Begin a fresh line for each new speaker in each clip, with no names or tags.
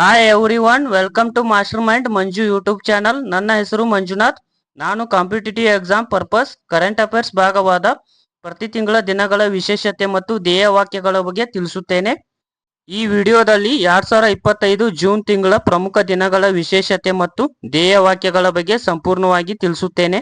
Hi everyone welcome to master mind Manju YouTube channel ನನ್ನ ಹೆಸರು ಮಂಜುನಾಥ್ ನಾನು competitive exam purpose current affairs ಭಾಗವಾದ ಪ್ರತಿ ತಿಂಗಳ ದಿನಗಳ ವಿಶೇಷತೆ ಮತ್ತು ಧ್ಯೇಯ ವಾಕ್ಯಗಳ ಬಗ್ಗೆ ತಿಳಿಸುತ್ತೇನೆ ಈ ವಿಡಿಯೋದಲ್ಲಿ ಎರಡ್ ಸಾವಿರ ಇಪ್ಪತ್ತೈದು ಜೂನ್ ತಿಂಗಳ ಪ್ರಮುಖ ದಿನಗಳ ವಿಶೇಷತೆ ಮತ್ತು ಧ್ಯೇಯ ವಾಕ್ಯಗಳ ಬಗ್ಗೆ ಸಂಪೂರ್ಣವಾಗಿ ತಿಳಿಸುತ್ತೇನೆ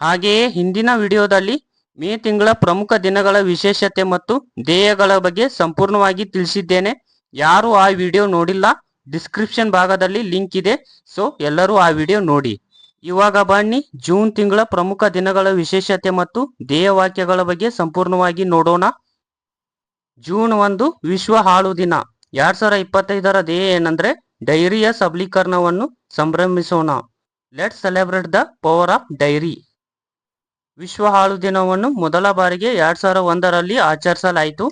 ಹಾಗೆಯೇ ಹಿಂದಿನ ವಿಡಿಯೋದಲ್ಲಿ ಮೇ ತಿಂಗಳ ಪ್ರಮುಖ ದಿನಗಳ ವಿಶೇಷತೆ ಮತ್ತು ಧ್ಯೇಯಗಳ ಬಗ್ಗೆ ಸಂಪೂರ್ಣವಾಗಿ ತಿಳಿಸಿದ್ದೇನೆ ಯಾರು ಆ ವಿಡಿಯೋ ನೋಡಿಲ್ಲ ಡಿಸ್ಕ್ರಿಪ್ಷನ್ ಭಾಗದಲ್ಲಿ ಲಿಂಕ್ ಇದೆ. ಸೊ ಎಲ್ಲರೂ ಆ ವಿಡಿಯೋ ನೋಡಿ. ಇವಾಗ ಬನ್ನಿ, ಜೂನ್ ತಿಂಗಳ ಪ್ರಮುಖ ದಿನಗಳ ವಿಶೇಷತೆ ಮತ್ತು ಧ್ಯೇಯವಾಕ್ಯಗಳ ಬಗ್ಗೆ ಸಂಪೂರ್ಣವಾಗಿ ನೋಡೋಣ. ಜೂನ್ ಒಂದು, ವಿಶ್ವ ಹಾಳು ದಿನ. ಎರಡ್ ಸಾವಿರ ಇಪ್ಪತ್ತೈದರ ಧ್ಯೇಯ ಏನಂದ್ರೆ, ಡೈರಿಯ ಸಬಲೀಕರಣವನ್ನು ಸಂಭ್ರಮಿಸೋಣ. Let celebrate the power of dairy ವಿಶ್ವ ಹಾಳು ದಿನವನ್ನು ಮೊದಲ ಬಾರಿಗೆ ಎರಡ್ ಸಾವಿರ ಒಂದರಲ್ಲಿ ಆಚರಿಸಲಾಯಿತು.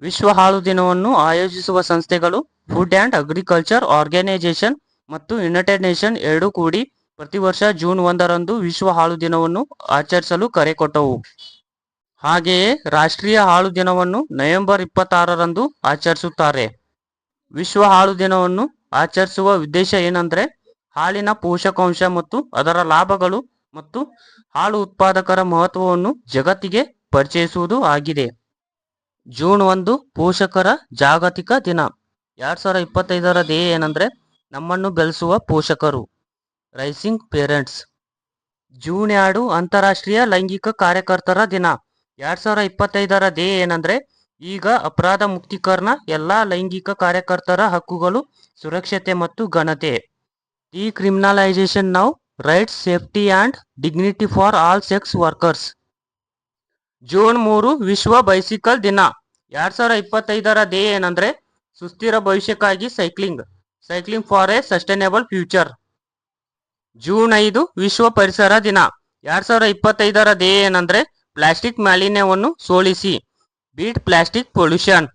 ವಿಶ್ವ ಹಾಳು ದಿನವನ್ನು ಆಯೋಜಿಸುವ ಸಂಸ್ಥೆಗಳು ಫುಡ್ ಅಂಡ್ ಅಗ್ರಿಕಲ್ಚರ್ ಆರ್ಗನೈಸೇಷನ್ ಮತ್ತು ಯುನೈಟೆಡ್ ನೇಷನ್ ಎರಡೂ ಕೂಡಿ ಪ್ರತಿ ವರ್ಷ ಜೂನ್ ಒಂದರಂದು ವಿಶ್ವ ಹಾಳು ದಿನವನ್ನು ಆಚರಿಸಲು ಕರೆ ಕೊಟ್ಟವು. ಹಾಗೆಯೇ ರಾಷ್ಟ್ರೀಯ ಹಾಳು ದಿನವನ್ನು ನವೆಂಬರ್ ಇಪ್ಪತ್ತಾರರಂದು ಆಚರಿಸುತ್ತಾರೆ. ವಿಶ್ವ ಹಾಳು ದಿನವನ್ನು ಆಚರಿಸುವ ಉದ್ದೇಶ ಏನಂದ್ರೆ ಹಾಲಿನ ಪೋಷಕಾಂಶ ಮತ್ತು ಅದರ ಲಾಭಗಳು ಮತ್ತು ಹಾಲು ಉತ್ಪಾದಕರ ಮಹತ್ವವನ್ನು ಜಗತ್ತಿಗೆ ಪರಿಚಯಿಸುವುದು ಆಗಿದೆ. ಜೂನ್ ಒಂದು ಪೋಷಕರ ಜಾಗತಿಕ ದಿನ. ಎರಡ್ ಸಾವಿರ ಇಪ್ಪತ್ತೈದರ ಧ್ಯೇಯ ಏನಂದ್ರೆ ನಮ್ಮನ್ನು ಬೆಳೆಸುವ ಪೋಷಕರು ರೈಸಿಂಗ್ ಪೇರೆಂಟ್ಸ್ ಜೂನ್ ಎರಡು ಅಂತಾರಾಷ್ಟ್ರೀಯ ಲೈಂಗಿಕ ಕಾರ್ಯಕರ್ತರ ದಿನ. ಎರಡು ಸಾವಿರ ಇಪ್ಪತ್ತೈದರ ಧ್ಯೇಯ ಏನಂದ್ರೆ ಈಗ ಅಪರಾಧ ಮುಕ್ತೀಕರಣ ಎಲ್ಲ ಲೈಂಗಿಕ ಕಾರ್ಯಕರ್ತರ ಹಕ್ಕುಗಳು, ಸುರಕ್ಷತೆ ಮತ್ತು ಘನತೆ. Decriminalisation now rights, safety and dignity for all sex workers. June ಮೂರು ವಿಶ್ವ ಬೈಸಿಕಲ್ ದಿನ. ಎರಡು ಸಾವಿರ ಇಪ್ಪತ್ತೈದರ ಧ್ಯೇಯ ಏನಂದ್ರೆ ಸುಸ್ಥಿರ ಭವಿಷ್ಯಕ್ಕಾಗಿ cycling cycling for a sustainable future June ಐದು, ವಿಶ್ವ ಪರಿಸರ ದಿನ. ಎರಡ್ ಸಾವಿರ ಇಪ್ಪತ್ತೈದರ ಧ್ಯೇಯ ಏನಂದ್ರೆ ಪ್ಲಾಸ್ಟಿಕ್ ಮಾಲಿನ್ಯವನ್ನು ಸೋಲಿಸಿ. ಬೀಟ್ ಪ್ಲಾಸ್ಟಿಕ್ ಪೊಲ್ಯೂಷನ್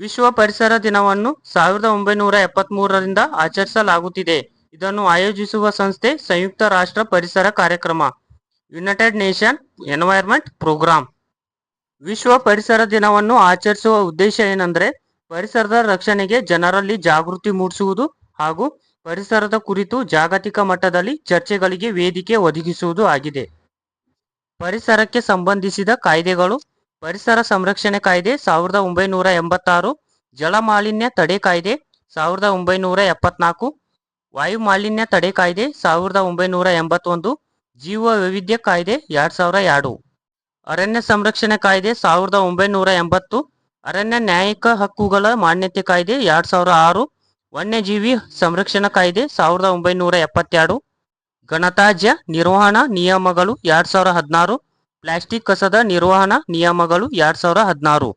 ವಿಶ್ವ ಪರಿಸರ ದಿನವನ್ನು ಸಾವಿರದ ಒಂಬೈನೂರ ಎಪ್ಪತ್ತ್ ಮೂರರಿಂದ ಆಚರಿಸಲಾಗುತ್ತಿದೆ. ಇದನ್ನು ಆಯೋಜಿಸುವ ಸಂಸ್ಥೆ ಸಂಯುಕ್ತ ರಾಷ್ಟ್ರ ಪರಿಸರ ಕಾರ್ಯಕ್ರಮ. ಯುನೈಟೆಡ್ ನೇಷನ್ ಎನ್ವೈರ್ಮೆಂಟ್ ಪ್ರೋಗ್ರಾಂ ವಿಶ್ವ ಪರಿಸರ ದಿನವನ್ನು ಆಚರಿಸುವ ಉದ್ದೇಶ ಏನಂದ್ರೆ ಪರಿಸರದ ರಕ್ಷಣೆಗೆ ಜನರಲ್ಲಿ ಜಾಗೃತಿ ಮೂಡಿಸುವುದು ಹಾಗೂ ಪರಿಸರದ ಕುರಿತು ಜಾಗತಿಕ ಮಟ್ಟದಲ್ಲಿ ಚರ್ಚೆಗಳಿಗೆ ವೇದಿಕೆ ಒದಗಿಸುವುದು ಆಗಿದೆ. ಪರಿಸರಕ್ಕೆ ಸಂಬಂಧಿಸಿದ ಕಾಯ್ದೆಗಳು, ಪರಿಸರ ಸಂರಕ್ಷಣೆ ಕಾಯ್ದೆ ಸಾವಿರದ ಒಂಬೈನೂರ ಎಂಬತ್ತಾರು, ಜಲಮಾಲಿನ್ಯ ತಡೆ ಕಾಯ್ದೆ ಸಾವಿರದ ಒಂಬೈನೂರ ಎಪ್ಪತ್ನಾಲ್ಕು ವಾಯು ಮಾಲಿನ್ಯ ತಡೆ ಕಾಯ್ದೆ ಸಾವಿರದ ಒಂಬೈನೂರ ಎಂಬತ್ತೊಂದು, ಜೀವ ವೈವಿಧ್ಯ ಕಾಯ್ದೆ ಎರಡು ಸಾವಿರ ಎರಡು, ಅರಣ್ಯ ಸಂರಕ್ಷಣೆ ಕಾಯ್ದೆ ಸಾವಿರದ ಒಂಬೈನೂರ ಎಂಬತ್ತು ಅರಣ್ಯ ನ್ಯಾಯಿಕ ಹಕ್ಕುಗಳ ಮಾನ್ಯತೆ ಕಾಯ್ದೆ ಎರಡ್ ಸಾವಿರ ಆರು. ವನ್ಯಜೀವಿ ಸಂರಕ್ಷಣಾ ಕಾಯ್ದೆ ಸಾವಿರದ ಒಂಬೈನೂರ ಎಪ್ಪತ್ತೆರಡು. ಗಣತಾಜ್ಯ ನಿರ್ವಹಣಾ ನಿಯಮಗಳು ಎರಡ್ ಸಾವಿರ ಹದಿನಾರು. ಪ್ಲಾಸ್ಟಿಕ್ ಕಸದ ನಿರ್ವಹಣಾ ನಿಯಮಗಳು ಎರಡ್ ಸಾವಿರ ಹದಿನಾರು.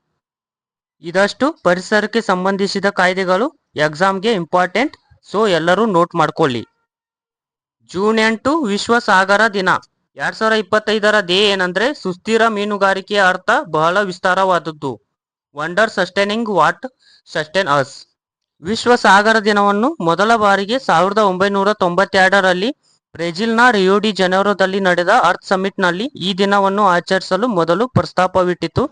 ಇದಷ್ಟು ಪರಿಸರಕ್ಕೆ ಸಂಬಂಧಿಸಿದ ಕಾಯ್ದೆಗಳು ಎಕ್ಸಾಮ್ಗೆ ಇಂಪಾರ್ಟೆಂಟ್, ಸೊ ಎಲ್ಲರೂ ನೋಟ್ ಮಾಡ್ಕೊಳ್ಳಿ. ಜೂನ್ ಎಂಟು ವಿಶ್ವ ಸಾಗರ ದಿನ. ಎರಡ್ ಸಾವಿರ ಇಪ್ಪತ್ತೈದರ ದೇ ಏನಂದ್ರೆ ಸುಸ್ಥಿರ ಮೀನುಗಾರಿಕೆಯ ಅರ್ಥ ಬಹಳ ವಿಸ್ತಾರವಾದದ್ದು. Wonder sustaining what sustain us ವಿಶ್ವ ಸಾಗರ ದಿನವನ್ನು ಮೊದಲ ಬಾರಿಗೆ ಸಾವಿರದ ಒಂಬೈನೂರ ತೊಂಬತ್ತೆರಡರಲ್ಲಿ ಬ್ರೆಜಿಲ್ನ ರಿಯೋಡಿ ಜನರೋದಲ್ಲಿ ನಡೆದ ಅರ್ಥ್ ಸಮಿಟ್ನಲ್ಲಿ ಈ ದಿನವನ್ನು ಆಚರಿಸಲು ಮೊದಲು ಪ್ರಸ್ತಾಪವಿಟ್ಟಿತು.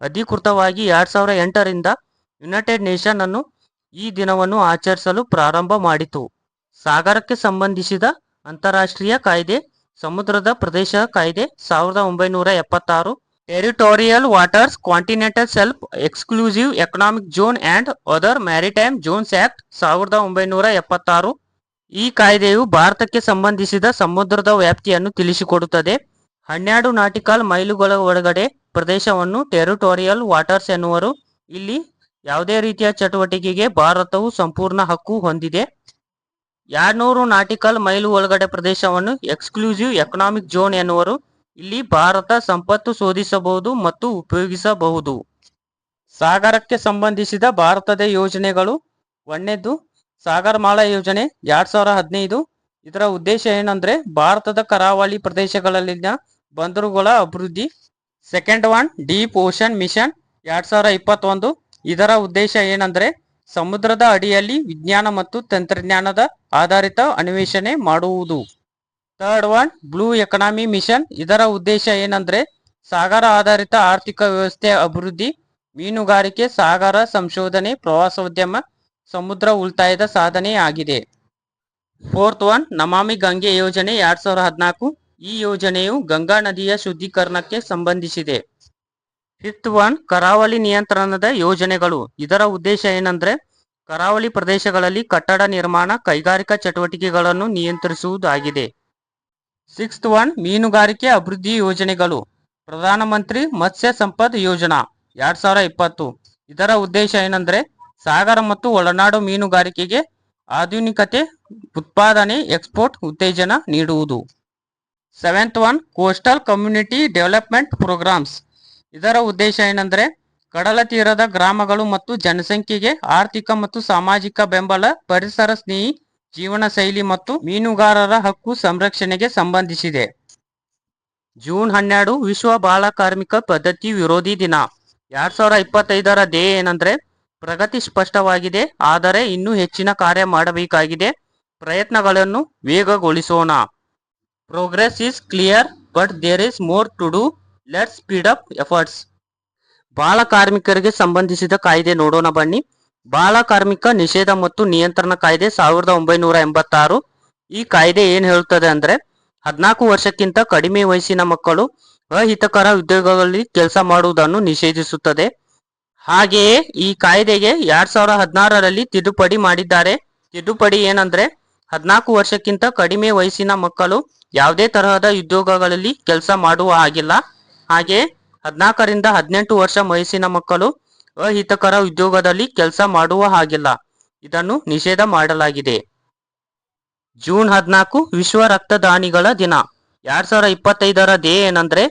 ಅಧಿಕೃತವಾಗಿ ಎರಡ್ ಸಾವಿರದ ಎಂಟರಿಂದ ಯುನೈಟೆಡ್ ನೇಷನ್ ಅನ್ನು ಈ ದಿನವನ್ನು ಆಚರಿಸಲು ಪ್ರಾರಂಭ ಮಾಡಿತು. ಸಾಗರಕ್ಕೆ ಸಂಬಂಧಿಸಿದ ಅಂತಾರಾಷ್ಟ್ರೀಯ ಕಾಯ್ದೆ, ಸಮುದ್ರದ ಪ್ರದೇಶ ಕಾಯ್ದೆ, ಸಾವಿರದ ಒಂಬೈನೂರ ಎಪ್ಪತ್ತಾರು territorial waters Continental self exclusive economic Zone and Other maritime Zones Act, ಸಾವಿರದ ಒಂಬೈನೂರ ಎಪ್ಪತ್ತಾರು. ಈ ಕಾಯ್ದೆಯು ಭಾರತಕ್ಕೆ ಸಂಬಂಧಿಸಿದ ಸಮುದ್ರದ ವ್ಯಾಪ್ತಿಯನ್ನು ತಿಳಿಸಿಕೊಡುತ್ತದೆ. ಹನ್ನೆರಡು ನಾಟಿಕಲ್ ಮೈಲುಗಳ ಒಳಗಡೆ ಪ್ರದೇಶವನ್ನು ಟೆರಿಟೋರಿಯಲ್ ವಾಟರ್ಸ್ ಎನ್ನುವರು. ಇಲ್ಲಿ ಯಾವುದೇ ರೀತಿಯ ಚಟುವಟಿಕೆಗೆ ಭಾರತವು ಸಂಪೂರ್ಣ ಹಕ್ಕು ಹೊಂದಿದೆ. ಎರಡ್ನೂರು ನಾಟಿಕಲ್ ಮೈಲು ಒಳಗಡೆ ಪ್ರದೇಶವನ್ನು ಎಕ್ಸ್ಕ್ಲೂಸಿವ್ ಎಕನಾಮಿಕ್ ಝೋನ್ ಎನ್ನುವರು. ಇಲ್ಲಿ ಭಾರತ ಸಂಪತ್ತು ಶೋಧಿಸಬಹುದು ಮತ್ತು ಉಪಯೋಗಿಸಬಹುದು. ಸಾಗರಕ್ಕೆ ಸಂಬಂಧಿಸಿದ ಭಾರತದ ಯೋಜನೆಗಳು ಒಂದನೇದು ಸಾಗರಮಾಲಾ ಯೋಜನೆ ಎರಡ್ ಸಾವಿರ ಹದಿನೈದು. ಇದರ ಉದ್ದೇಶ ಏನಂದ್ರೆ ಭಾರತದ ಕರಾವಳಿ ಪ್ರದೇಶಗಳಲ್ಲಿನ ಬಂದರುಗಳ ಅಭಿವೃದ್ಧಿ. Second one deep ocean mission ಎರಡ್ ಸಾವಿರ ಇಪ್ಪತ್ತೊಂದು. ಇದರ ಉದ್ದೇಶ ಏನಂದ್ರೆ ಸಮುದ್ರದ ಅಡಿಯಲ್ಲಿ ವಿಜ್ಞಾನ ಮತ್ತು ತಂತ್ರಜ್ಞಾನದ ಆಧಾರಿತ ಅನ್ವೇಷಣೆ ಮಾಡುವುದು. Third one blue economy mission ಇದರ ಉದ್ದೇಶ ಏನಂದ್ರೆ, ಸಾಗರ ಆಧಾರಿತ ಆರ್ಥಿಕ ವ್ಯವಸ್ಥೆ ಅಭಿವೃದ್ಧಿ, ಮೀನುಗಾರಿಕೆ, ಸಾಗರ ಸಂಶೋಧನೆ, ಪ್ರವಾಸೋದ್ಯಮ, ಸಮುದ್ರ ಉಳಿತಾಯದ ಸಾಧನೆ ಆಗಿದೆ. ಫೋರ್ತ್ ಒನ್ ನಮಾಮಿ ಗಂಗೆ ಯೋಜನೆ ಎರಡ್ ಸಾವಿರದ ಹದಿನಾಲ್ಕು. ಈ ಯೋಜನೆಯು ಗಂಗಾ ನದಿಯ ಶುದ್ಧೀಕರಣಕ್ಕೆ ಸಂಬಂಧಿಸಿದೆ. ಫಿಫ್ತ್ ಒನ್ ಕರಾವಳಿ ನಿಯಂತ್ರಣದ ಯೋಜನೆಗಳು. ಇದರ ಉದ್ದೇಶ ಏನಂದ್ರೆ, ಕರಾವಳಿ ಪ್ರದೇಶಗಳಲ್ಲಿ ಕಟ್ಟಡ ನಿರ್ಮಾಣ, ಕೈಗಾರಿಕಾ ಚಟುವಟಿಕೆಗಳನ್ನು ನಿಯಂತ್ರಿಸುವುದಾಗಿದೆ. ಸಿಕ್ಸ್ತ್ ಒನ್ ಮೀನುಗಾರಿಕೆ ಅಭಿವೃದ್ಧಿ ಯೋಜನೆಗಳು. ಪ್ರಧಾನಮಂತ್ರಿ ಮತ್ಸ್ಯ ಸಂಪದ್ ಯೋಜನಾ, ಎರಡ್ ಸಾವಿರ ಇಪ್ಪತ್ತು. ಇದರ ಉದ್ದೇಶ ಏನಂದ್ರೆ, ಸಾಗರ ಮತ್ತು ಒಳನಾಡು ಮೀನುಗಾರಿಕೆಗೆ ಆಧುನಿಕತೆ, ಉತ್ಪಾದನೆ ಎಕ್ಸ್ಪೋರ್ಟ್ ಉತ್ತೇಜನ ನೀಡುವುದು. Seventh one coastal community development programs ಇದರ ಉದ್ದೇಶ ಏನಂದ್ರೆ, ಕಡಲ ತೀರದ ಗ್ರಾಮಗಳು ಮತ್ತು ಜನಸಂಖ್ಯೆಗೆ ಆರ್ಥಿಕ ಮತ್ತು ಸಾಮಾಜಿಕ ಬೆಂಬಲ, ಪರಿಸರ ಸ್ನೇಹಿ ಜೀವನ ಶೈಲಿ ಮತ್ತು ಮೀನುಗಾರರ ಹಕ್ಕು ಸಂರಕ್ಷಣೆಗೆ ಸಂಬಂಧಿಸಿದೆ. ಜೂನ್ ಹನ್ನೆರಡು ವಿಶ್ವ ಬಾಲ ಕಾರ್ಮಿಕ ಪದ್ಧತಿ ವಿರೋಧಿ ದಿನ. ಎರಡ್ ಸಾವಿರದ ಇಪ್ಪತ್ತೈದರ ಧ್ಯೇಯ ಏನಂದ್ರೆ ಪ್ರಗತಿ ಸ್ಪಷ್ಟವಾಗಿದೆ, ಆದರೆ ಇನ್ನೂ ಹೆಚ್ಚಿನ ಕಾರ್ಯ ಮಾಡಬೇಕಾಗಿದೆ. ಪ್ರಯತ್ನಗಳನ್ನು ವೇಗಗೊಳಿಸೋಣ. Progress is clear but there is more to do let speed up efforts ಬಾಲ ಕಾರ್ಮಿಕರಿಗೆ ಸಂಬಂಧಿಸಿದ ಕಾಯ್ದೆ ನೋಡೋಣ ಬನ್ನಿ. ಬಾಲ ಕಾರ್ಮಿಕ ನಿಷೇಧ ಮತ್ತು ನಿಯಂತ್ರಣ ಕಾಯ್ದೆ ಸಾವಿರದ ಒಂಬೈನೂರ ಎಂಬತ್ತಾರು. ಈ ಕಾಯ್ದೆ ಏನ್ ಹೇಳುತ್ತದೆ ಅಂದ್ರೆ, ಹದಿನಾಲ್ಕು ವರ್ಷಕ್ಕಿಂತ ಕಡಿಮೆ ವಯಸ್ಸಿನ ಮಕ್ಕಳು ಅಹಿತಕರ ಉದ್ಯೋಗಗಳಲ್ಲಿ ಕೆಲಸ ಮಾಡುವುದನ್ನು ನಿಷೇಧಿಸುತ್ತದೆ. ಹಾಗೆಯೇ ಈ ಕಾಯ್ದೆಗೆ ಎರಡ್ ಸಾವಿರದ ಹದಿನಾರರಲ್ಲಿ ತಿದ್ದುಪಡಿ ಮಾಡಿದ್ದಾರೆ. ತಿದ್ದುಪಡಿ ಏನಂದ್ರೆ, ಹದಿನಾಲ್ಕು ವರ್ಷಕ್ಕಿಂತ ಕಡಿಮೆ ವಯಸ್ಸಿನ ಮಕ್ಕಳು ಯಾವುದೇ ತರಹದ ಉದ್ಯೋಗಗಳಲ್ಲಿ ಕೆಲಸ ಮಾಡುವ ಹಾಗಿಲ್ಲ. ಹಾಗೆ ಹದಿನಾಲ್ಕರಿಂದ ಹದಿನೆಂಟು ವರ್ಷ ವಯಸ್ಸಿನ ಮಕ್ಕಳು ಅಹಿತಕರ ಉದ್ಯೋಗದಲ್ಲಿ ಕೆಲಸ ಮಾಡುವ ಹಾಗಿಲ್ಲ. ಇದನ್ನು ನಿಷೇಧ ಮಾಡಲಾಗಿದೆ. ಜೂನ್ ಹದಿನಾಲ್ಕು ವಿಶ್ವ ರಕ್ತದಾನಿಗಳ ದಿನ. ಎರಡ್ ಸಾವಿರದ ಇಪ್ಪತ್ತೈದರ ಧ್ಯೇಯ ಏನಂದ್ರೆ,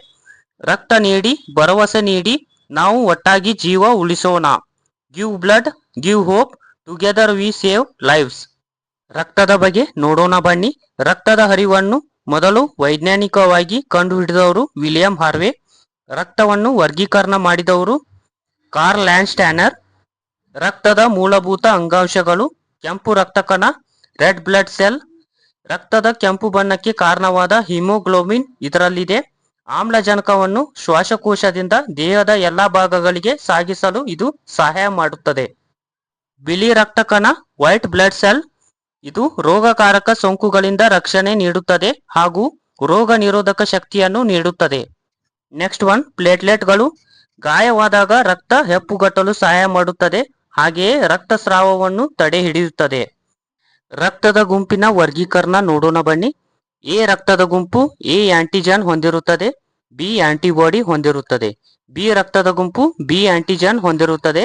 ರಕ್ತ ನೀಡಿ, ಭರವಸೆ ನೀಡಿ, ನಾವು ಒಟ್ಟಾಗಿ ಜೀವ ಉಳಿಸೋಣ. Give blood give hope together we save lives ರಕ್ತದ ಬಗ್ಗೆ ನೋಡೋಣ ಬನ್ನಿ. ರಕ್ತದ ಹರಿವನ್ನು ಮೊದಲು ವೈಜ್ಞಾನಿಕವಾಗಿ ಕಂಡುಹಿಡಿದವರು ವಿಲಿಯಂ ಹಾರ್ವೆ. ರಕ್ತವನ್ನು ವರ್ಗೀಕರಣ ಮಾಡಿದವರು ಕಾರ್ಲ್ ಲ್ಯಾಂಡ್ ಸ್ಟ್ಯಾನರ್ ರಕ್ತದ ಮೂಲಭೂತ ಅಂಗಾಂಶಗಳು, ಕೆಂಪು ರಕ್ತಕಣ, ರೆಡ್ ಬ್ಲಡ್ ಸೆಲ್, ರಕ್ತದ ಕೆಂಪು ಬಣ್ಣಕ್ಕೆ ಕಾರಣವಾದ ಹಿಮೋಗ್ಲೋಬಿನ್ ಇದರಲ್ಲಿದೆ. ಆಮ್ಲಜನಕವನ್ನು ಶ್ವಾಸಕೋಶದಿಂದ ದೇಹದ ಎಲ್ಲಾ ಭಾಗಗಳಿಗೆ ಸಾಗಿಸಲು ಇದು ಸಹಾಯ ಮಾಡುತ್ತದೆ. ಬಿಳಿ ರಕ್ತಕಣ, ವೈಟ್ ಬ್ಲಡ್ ಸೆಲ್, ಇದು ರೋಗಕಾರಕ ಸೋಂಕುಗಳಿಂದ ರಕ್ಷಣೆ ನೀಡುತ್ತದೆ ಹಾಗೂ ರೋಗ ನಿರೋಧಕ ಶಕ್ತಿಯನ್ನು ನೀಡುತ್ತದೆ. ನೆಕ್ಸ್ಟ್ ಒನ್, ಪ್ಲೇಟ್ಲೆಟ್ಗಳು. ಗಾಯವಾದಾಗ ರಕ್ತ ಹೆಪ್ಪುಗಟ್ಟಲು ಸಹಾಯ ಮಾಡುತ್ತದೆ. ಹಾಗೆಯೇ ರಕ್ತಸ್ರಾವವನ್ನು ತಡೆ ಹಿಡಿಯುತ್ತದೆ ರಕ್ತದ ಗುಂಪಿನ ವರ್ಗೀಕರಣ ನೋಡೋಣ ಬನ್ನಿ. ಎ ರಕ್ತದ ಗುಂಪು ಎ ಆಂಟಿಜನ್ ಹೊಂದಿರುತ್ತದೆ, ಬಿ ಆಂಟಿಬಾಡಿ ಹೊಂದಿರುತ್ತದೆ. ಬಿ ರಕ್ತದ ಗುಂಪು ಬಿ ಆಂಟಿಜನ್ ಹೊಂದಿರುತ್ತದೆ,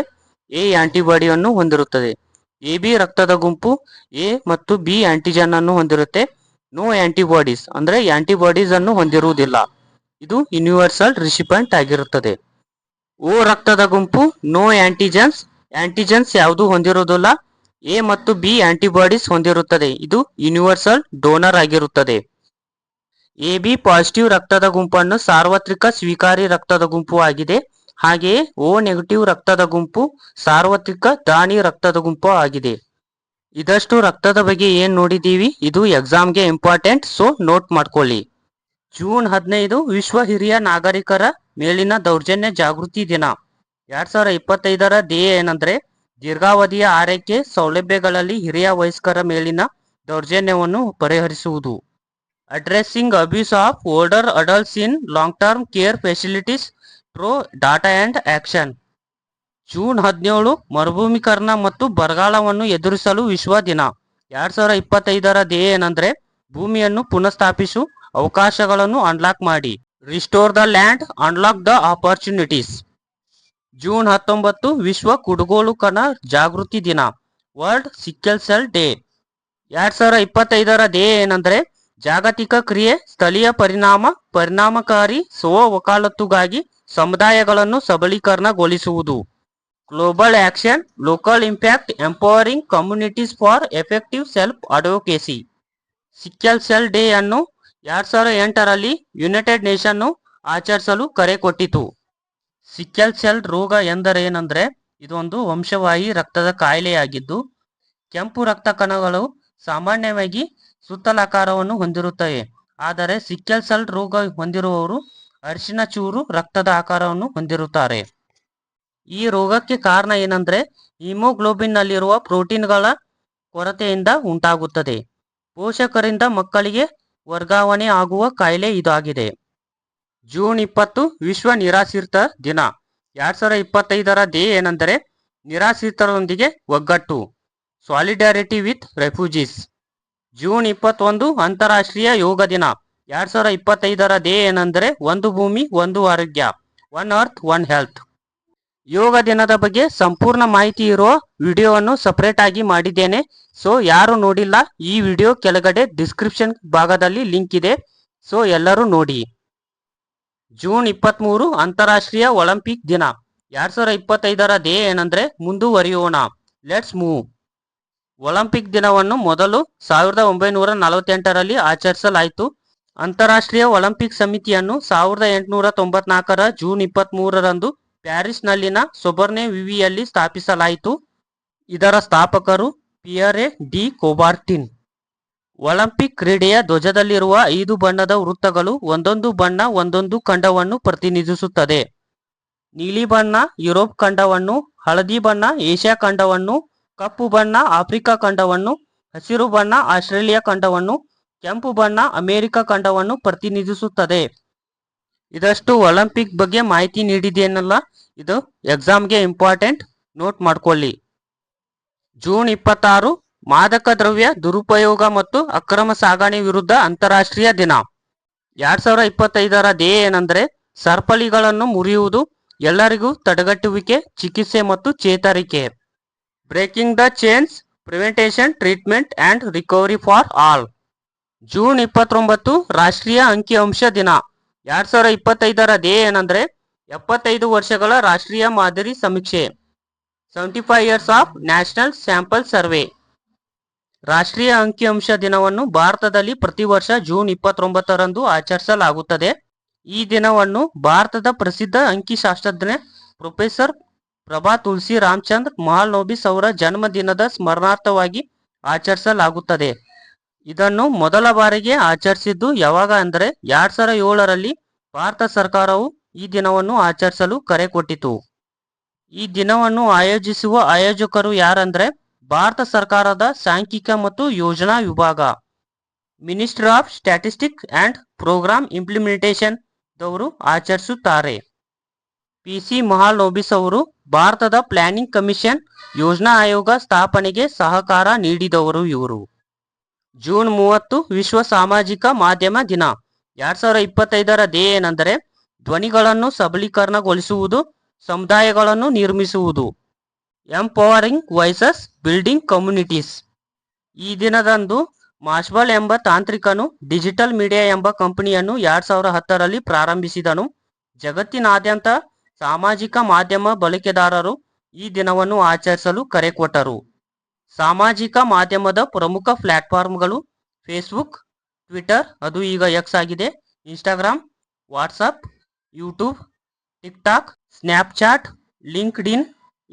ಎ ಆಂಟಿಬಾಡಿಯನ್ನು ಹೊಂದಿರುತ್ತದೆ. ಎ ಬಿ ರಕ್ತದ ಗುಂಪು ಎ ಮತ್ತು ಬಿ ಆಂಟಿಜನ್ ಅನ್ನು ಹೊಂದಿರುತ್ತೆ. ನೋ ಆಂಟಿಬಾಡೀಸ್ ಅಂದ್ರೆ ಆಂಟಿಬಾಡೀಸ್ ಅನ್ನು ಹೊಂದಿರುವುದಿಲ್ಲ. ಇದು ಯೂನಿವರ್ಸಲ್ ರಿಸಿಪೆಂಟ್ ಆಗಿರುತ್ತದೆ. ಓ ರಕ್ತದ ಗುಂಪು, ನೋ ಆಂಟಿಜೆನ್ಸ್ ಆಂಟಿಜೆನ್ಸ್ ಯಾವುದು ಹೊಂದಿರುವುದಿಲ್ಲ ಎ ಮತ್ತು ಬಿ ಆಂಟಿಬಾಡೀಸ್ ಹೊಂದಿರುತ್ತದೆ. ಇದು ಯೂನಿವರ್ಸಲ್ ಡೋನರ್ ಆಗಿರುತ್ತದೆ. ಎ, ಬಿ ಪಾಸಿಟಿವ್ ರಕ್ತದ ಗುಂಪನ್ನು ಸಾರ್ವತ್ರಿಕ ಸ್ವೀಕಾರಿ ರಕ್ತದ ಗುಂಪು ಆಗಿದೆ. ಹಾಗೆಯೇ ಓ ನೆಗೆಟಿವ್ ರಕ್ತದ ಗುಂಪು ಸಾರ್ವತ್ರಿಕ ದಾನಿ ರಕ್ತದ ಗುಂಪು ಆಗಿದೆ. ಇದಷ್ಟು ರಕ್ತದ ಬಗ್ಗೆ ಏನ್ ನೋಡಿದೀವಿ ಇದು ಎಕ್ಸಾಮ್ಗೆ ಇಂಪಾರ್ಟೆಂಟ್ ಸೊ ನೋಟ್ ಮಾಡ್ಕೊಳ್ಳಿ. ಜೂನ್ ಹದಿನೈದು, ವಿಶ್ವ ಹಿರಿಯ ನಾಗರಿಕರ ಮೇಲಿನ ದೌರ್ಜನ್ಯ ಜಾಗೃತಿ ದಿನ. ಎರಡ್ ಸಾವಿರದ ಇಪ್ಪತ್ತೈದರ ಧ್ಯೇಯ ಏನಂದ್ರೆ, ದೀರ್ಘಾವಧಿಯ ಆರೈಕೆ ಸೌಲಭ್ಯಗಳಲ್ಲಿ ಹಿರಿಯ ವಯಸ್ಕರ ಮೇಲಿನ ದೌರ್ಜನ್ಯವನ್ನು ಪರಿಹರಿಸುವುದು. Addressing abuse of older adults in long term care facilities through data and action June ಹದಿನೇಳು ಮರುಭೂಮೀಕರಣ ಮತ್ತು ಬರಗಾಲವನ್ನು ಎದುರಿಸಲು ವಿಶ್ವ ದಿನ. ಎರಡ್ ಸಾವಿರದ ಇಪ್ಪತ್ತೈದರ ಧ್ಯೇಯ ಏನಂದ್ರೆ, ಭೂಮಿಯನ್ನು ಪುನಃಸ್ಥಾಪಿಸು, ಅವಕಾಶಗಳನ್ನು ಅನ್ಲಾಕ್ ಮಾಡಿ. Restore the land unlock the opportunities June ಹತ್ತೊಂಬತ್ತು, ವಿಶ್ವ ಕುಡುಗೋಲು ಕಣ ಜಾಗೃತಿ ದಿನ. ವರ್ಲ್ಡ್ ಸಿಕ್ಕಲ್ ಸೆಲ್ ಡೇ ಎರಡ್ ಸಾವಿರ ಇಪ್ಪತ್ತೈದರ ದೇ ಏನಂದ್ರೆ, ಜಾಗತಿಕ ಕ್ರಿಯೆ, ಸ್ಥಳೀಯ ಪರಿಣಾಮ, ಪರಿಣಾಮಕಾರಿ ಸ್ವ ವಕಾಲತ್ತುಗಾಗಿ ಸಮುದಾಯಗಳನ್ನು ಸಬಲೀಕರಣಗೊಳಿಸುವುದು. Global action local impact empowering communities for effective self advocacy sickle cell day ಅನ್ನು ಎರಡ್ ಸಾವಿರದ ಎಂಟರಲ್ಲಿ ಯುನೈಟೆಡ್ ನೇಷನ್ ಆಚರಿಸಲು ಕರೆ ಕೊಟ್ಟಿತು. ಸಿಕ್ಕಲ್ ಸೆಲ್ ರೋಗ ಎಂದರೇನೆಂದರೆ ಇದೊಂದು ವಂಶವಾಹಿ ರಕ್ತದ ಕಾಯಿಲೆಯಾಗಿದ್ದು, ಕೆಂಪು ರಕ್ತ ಕಣಗಳು ಸಾಮಾನ್ಯವಾಗಿ ಸುತ್ತಲಾಕಾರವನ್ನು ಹೊಂದಿರುತ್ತವೆ. ಆದರೆ ಸಿಕ್ಕಲ್ ಸೆಲ್ ರೋಗ ಹೊಂದಿರುವವರು ಅರಿಶಿನ ಚೂರು ರಕ್ತದ ಆಕಾರವನ್ನು ಹೊಂದಿರುತ್ತಾರೆ. ಈ ರೋಗಕ್ಕೆ ಕಾರಣ ಏನಂದ್ರೆ ಹಿಮೋಗ್ಲೋಬಿನ್ ನಲ್ಲಿರುವ ಪ್ರೋಟೀನ್ಗಳ ಕೊರತೆಯಿಂದ ಉಂಟಾಗುತ್ತದೆ. ಪೋಷಕರಿಂದ ಮಕ್ಕಳಿಗೆ ವರ್ಗಾವಣೆ ಆಗುವ ಕಾಯಿಲೆ ಇದಾಗಿದೆ. ಜೂನ್ ಇಪ್ಪತ್ತು ವಿಶ್ವ ನಿರಾಶ್ರಿತ ದಿನ. ಎರಡ್ ಸಾವಿರದ ಇಪ್ಪತ್ತೈದರ ಧ್ಯೇಯ ಏನೆಂದರೆ ನಿರಾಶ್ರಿತರೊಂದಿಗೆ ಒಗ್ಗಟ್ಟು ಸಾಲಿಡಾರಿಟಿ ವಿತ್ ರೆಫ್ಯೂಜೀಸ್ ಜೂನ್ ಇಪ್ಪತ್ತೊಂದು ಅಂತಾರಾಷ್ಟ್ರೀಯ ಯೋಗ ದಿನ. ಎರಡ್ ಸಾವಿರದ ಇಪ್ಪತ್ತೈದರ ಧ್ಯೇಯ ಏನೆಂದರೆ ಒಂದು ಭೂಮಿ, ಒಂದು ಆರೋಗ್ಯ. One earth one health yoga ದಿನದ ಬಗ್ಗೆ ಸಂಪೂರ್ಣ ಮಾಹಿತಿ ಇರುವ ವಿಡಿಯೋವನ್ನು ಸಪರೇಟ್ ಆಗಿ ಮಾಡಿದ್ದೇನೆ. ಸೊ ಯಾರು ನೋಡಿಲ್ಲ, ಈ ವಿಡಿಯೋ ಕೆಳಗಡೆ ಡಿಸ್ಕ್ರಿಪ್ಷನ್ ಭಾಗದಲ್ಲಿ ಲಿಂಕ್ ಇದೆ. ಸೊ ಎಲ್ಲರೂ ನೋಡಿ. ಜೂನ್ ಇಪ್ಪತ್ತ್ಮೂರು ಅಂತಾರಾಷ್ಟ್ರೀಯ ಒಲಿಂಪಿಕ್ ದಿನ. ಎರಡ್ ಸಾವಿರದ ಇಪ್ಪತ್ತೈದರ ದೇ ಏನಂದ್ರೆ ಮುಂದುವರಿಯೋಣ. ಲೆಟ್ಸ್ ಮೂವ್ ಒಲಿಂಪಿಕ್ ದಿನವನ್ನು ಮೊದಲು ಸಾವಿರದ ಒಂಬೈನೂರ ನಲವತ್ತೆಂಟರಲ್ಲಿ ಆಚರಿಸಲಾಯಿತು. ಅಂತಾರಾಷ್ಟ್ರೀಯ ಒಲಿಂಪಿಕ್ ಸಮಿತಿಯನ್ನು ಸಾವಿರದ ಎಂಟುನೂರ ತೊಂಬತ್ನಾಲ್ಕರ ಜೂನ್ ಇಪ್ಪತ್ತ್ಮೂರರಂದು ಪ್ಯಾರಿಸ್ನಲ್ಲಿನ ಸೊಬರ್ನೆ ವಿವಿಯಲ್ಲಿ ಸ್ಥಾಪಿಸಲಾಯಿತು. ಇದರ ಸ್ಥಾಪಕರು ಪಿಯರೆ ಡಿ ಕೋಬಾರ್ಟಿನ್. ಒಲಿಂಪಿಕ್ ಕ್ರೀಡೆಯ ಧ್ವಜದಲ್ಲಿರುವ ಐದು ಬಣ್ಣದ ವೃತ್ತಗಳು ಒಂದೊಂದು ಬಣ್ಣ, ಒಂದೊಂದು ಖಂಡವನ್ನು ಪ್ರತಿನಿಧಿಸುತ್ತದೆ. ನೀಲಿ ಬಣ್ಣ, ಯುರೋಪ್ ಖಂಡವನ್ನು, ಹಳದಿ ಬಣ್ಣ, ಏಷ್ಯಾ ಖಂಡವನ್ನು, ಕಪ್ಪು ಬಣ್ಣ, ಆಫ್ರಿಕಾ ಖಂಡವನ್ನು, ಹಸಿರು ಬಣ್ಣ, ಆಸ್ಟ್ರೇಲಿಯಾ ಖಂಡವನ್ನು, ಕೆಂಪು ಬಣ್ಣ, ಅಮೆರಿಕ ಖಂಡವನ್ನು ಪ್ರತಿನಿಧಿಸುತ್ತದೆ. ಇದಷ್ಟು ಒಲಿಂಪಿಕ್ ಬಗ್ಗೆ ಮಾಹಿತಿ ನೀಡಿದ್ದೇನಲ್ಲ? ಇದು ಎಕ್ಸಾಮ್ಗೆ ಇಂಪಾರ್ಟೆಂಟ್ ನೋಟ್ ಮಾಡ್ಕೊಳ್ಳಿ. ಜೂನ್ ಇಪ್ಪತ್ತಾರು, ಮಾದಕ ದ್ರವ್ಯ ದುರುಪಯೋಗ ಮತ್ತು ಅಕ್ರಮ ಸಾಗಣೆ ವಿರುದ್ಧ ಅಂತಾರಾಷ್ಟ್ರೀಯ ದಿನ. ಎರಡ್ ಸಾವಿರ ಇಪ್ಪತ್ತೈದರ ಧ್ಯೇಯ ಏನಂದ್ರೆ, ಸರ್ಪಳಿಗಳನ್ನು ಮುರಿಯುವುದು, ಎಲ್ಲರಿಗೂ ತಡೆಗಟ್ಟುವಿಕೆ, ಚಿಕಿತ್ಸೆ ಮತ್ತು ಚೇತರಿಕೆ. Breaking the chains prevention treatment and recovery for all June ಇಪ್ಪತ್ತೊಂಬತ್ತು, ರಾಷ್ಟ್ರೀಯ ಅಂಕಿಅಂಶ ದಿನ. ಎರಡ್ ಸಾವಿರದ ಇಪ್ಪತ್ತೈದರ ಧ್ಯೇಯ ಏನಂದ್ರೆ ಎಪ್ಪತ್ತೈದು ವರ್ಷಗಳ ರಾಷ್ಟ್ರೀಯ ಮಾದರಿ ಸಮೀಕ್ಷೆ seventy five years of national sample survey ರಾಷ್ಟ್ರೀಯ ಅಂಕಿಅಂಶ ದಿನವನ್ನು ಭಾರತದಲ್ಲಿ ಪ್ರತಿ ವರ್ಷ ಜೂನ್ ಇಪ್ಪತ್ತೊಂಬತ್ತರಂದು ಆಚರಿಸಲಾಗುತ್ತದೆ. ಈ ದಿನವನ್ನು ಭಾರತದ ಪ್ರಸಿದ್ಧ ಅಂಕಿಶಾಸ್ತ್ರಜ್ಞ ಪ್ರೊಫೆಸರ್ ಪ್ರಭಾ ತುಳಸಿ ರಾಮಚಂದ್ರ ಮಹಾಲ್ನೋಬಿಸ್ ಅವರ ಜನ್ಮದಿನದ ಸ್ಮರಣಾರ್ಥವಾಗಿ ಆಚರಿಸಲಾಗುತ್ತದೆ. ಇದನ್ನು ಮೊದಲ ಬಾರಿಗೆ ಆಚರಿಸಿದ್ದು ಯಾವಾಗ ಅಂದರೆ, ಎರಡ್ ಸಾವಿರದ ಏಳರಲ್ಲಿ ಭಾರತ ಸರ್ಕಾರವು ಈ ದಿನವನ್ನು ಆಚರಿಸಲು ಕರೆ ಕೊಟ್ಟಿತು. ಈ ದಿನವನ್ನು ಆಯೋಜಿಸುವ ಆಯೋಜಕರು ಯಾರಂದ್ರೆ ಭಾರತ ಸರ್ಕಾರದ ಸಾಂಖ್ಯಿಕ ಮತ್ತು ಯೋಜನಾ ವಿಭಾಗ minister of statistic and program implementation ದವರು ಆಚರಿಸುತ್ತಾರೆ. ಪಿ ಸಿ ಮಹಾಲೋಬಿಸ್ ಅವರು ಭಾರತದ ಪ್ಲಾನಿಂಗ್ ಕಮಿಷನ್ ಯೋಜನಾ ಆಯೋಗ ಸ್ಥಾಪನೆಗೆ ಸಹಕಾರ ನೀಡಿದವರು ಇವರು. ಜೂನ್ ಮೂವತ್ತು ವಿಶ್ವ ಸಾಮಾಜಿಕ ಮಾಧ್ಯಮ ದಿನ. ಎರಡ್ ಸಾವಿರದ ಇಪ್ಪತ್ತೈದರ ಧ್ಯೇಯ ಏನೆಂದರೆ ಧ್ವನಿಗಳನ್ನು ಸಬಲೀಕರಣಗೊಳಿಸುವುದು, ಸಮುದಾಯಗಳನ್ನು ನಿರ್ಮಿಸುವುದು. ಎಂಪವರಿಂಗ್ ವಾಯ್ಸಸ್ ಬಿಲ್ಡಿಂಗ್ ಕಮ್ಯುನಿಟೀಸ್ ಈ ದಿನದಂದು ಮಾಶ್ಬಲ್ ಎಂಬ ತಾಂತ್ರಿಕನು ಡಿಜಿಟಲ್ ಮೀಡಿಯಾ ಎಂಬ ಕಂಪನಿಯನ್ನು ಎರಡ್ ಸಾವಿರ ಹತ್ತರಲ್ಲಿ ಪ್ರಾರಂಭಿಸಿದನು. ಜಗತ್ತಿನಾದ್ಯಂತ ಸಾಮಾಜಿಕ ಮಾಧ್ಯಮ ಬಳಕೆದಾರರು ಈ ದಿನವನ್ನು ಆಚರಿಸಲು ಕರೆ ಕೊಟ್ಟರು. ಸಾಮಾಜಿಕ ಮಾಧ್ಯಮದ ಪ್ರಮುಖ ಪ್ಲಾಟ್ಫಾರ್ಮ್ಗಳು ಫೇಸ್ಬುಕ್ ಟ್ವಿಟರ್ ಅದು ಈಗ ಎಕ್ಸ್ ಆಗಿದೆ Instagram WhatsApp YouTube TikTok Snapchat LinkedIn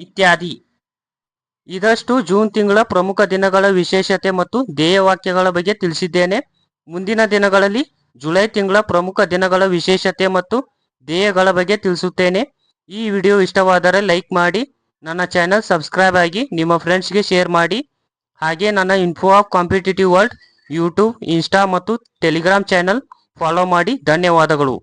ಇತ್ಯಾದಿ. ಇದಷ್ಟು ಜೂನ್ ತಿಂಗಳ ಪ್ರಮುಖ ದಿನಗಳ ವಿಶೇಷತೆ ಮತ್ತು ಧ್ಯೇಯವಾಕ್ಯಗಳ ಬಗ್ಗೆ ತಿಳಿಸಿದ್ದೇನೆ. ಮುಂದಿನ ದಿನಗಳಲ್ಲಿ ಜುಲೈ ತಿಂಗಳ ಪ್ರಮುಖ ದಿನಗಳ ವಿಶೇಷತೆ ಮತ್ತು ಧ್ಯೇಯಗಳ ಬಗ್ಗೆ ತಿಳಿಸುತ್ತೇನೆ. ಈ ವಿಡಿಯೋ ಇಷ್ಟವಾದರೆ ಲೈಕ್ ಮಾಡಿ, ನನ್ನ ಚಾನಲ್ ಸಬ್ಸ್ಕ್ರೈಬ್ ಆಗಿ ನಿಮ್ಮ ಫ್ರೆಂಡ್ಸ್ಗೆ ಶೇರ್ ಮಾಡಿ. ಹಾಗೆ ನನ್ನ info of competitive world YouTube Insta ಮತ್ತು ಟೆಲಿಗ್ರಾಮ್ ಚಾನಲ್ ಫಾಲೋ ಮಾಡಿ. ಧನ್ಯವಾದಗಳು.